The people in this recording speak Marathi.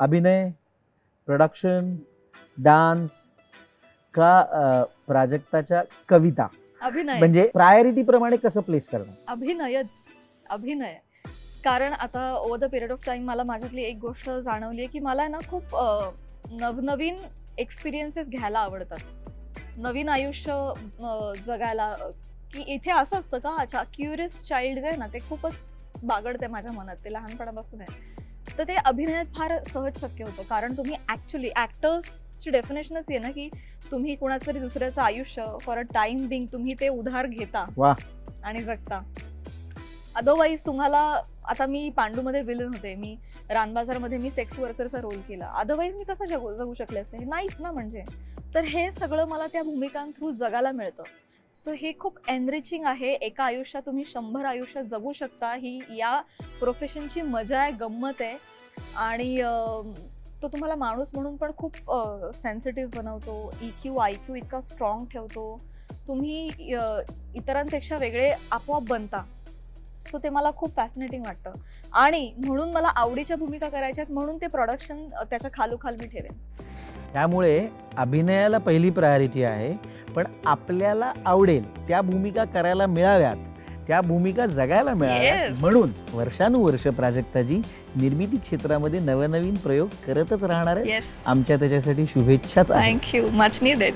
अभिनय प्रोडक्शन डान्स का प्राजक्ताच्या कविता. अभिनय. म्हणजे प्रायोरिटी प्रमाणे कसं प्लेस करणं अभिनयच. अभिनय. कारण आता over the period of time मला माझ्यातली एक गोष्ट जाणवली आहे की मला ना खूप नवनवीन एक्सपिरियन्सेस घ्यायला आवडतात. नवीन आयुष्य जगायला की इथे असं असतं का अच्छा क्युरियस चाइल्ड जे आहे ना ते खूपच बागडते माझ्या मनात. ते लहानपणापासून आहे. तर ते अभिनयात फार सहज शक्य होतं. कारण तुम्ही ॲक्च्युली ॲक्टर्सची डेफिनेशनच आहे ना की तुम्ही कोणाचं तरी दुसऱ्याचं आयुष्य फॉर अ टाइम बिंग तुम्ही ते उधार घेता वा. आणि जगता. अदरवाईज तुम्हाला आता मी पांडूमध्ये विलन होते. मी रानबाजारमध्ये मी सेक्स वर्करचा रोल केला. अदरवाईज मी कसं जगू जगू शकले असते? नाहीच ना म्हणजे. तर हे सगळं मला त्या भूमिकांथ्रू जगायला मिळतं. सो हे खूप एनरिचिंग आहे. एका आयुष्यात तुम्ही शंभर आयुष्यात जगू शकता. ही या प्रोफेशनची मजा आहे गंमत आहे. आणि तो तुम्हाला माणूस म्हणून पण खूप सेन्सिटिव्ह बनवतो. ई क्यू आय क्यू इतका स्ट्रॉंग ठेवतो. तुम्ही इतरांपेक्षा वेगळे आपोआप बनता. सो ते मला खूप फॅसिनेटिंग वाटतं. आणि म्हणून मला आवडीच्या भूमिका करायच्या आहेत म्हणून ते प्रोडक्शन त्याच्या खालोखाल मी ठेवेन. त्यामुळे अभिनयाला पहिली प्रायोरिटी आहे. पण आपल्याला आवडेल. त्या भूमिका करायला मिळाव्यात. त्या भूमिका जगायला मिळाव्यात. Yes. म्हणून वर्षानुवर्ष प्राजक्ताजी निर्मिती क्षेत्रामध्ये नवनवीन प्रयोग करतच राहणार आहे आमच्या त्याच्यासाठी शुभेच्छाच थँक्यू मच निडेड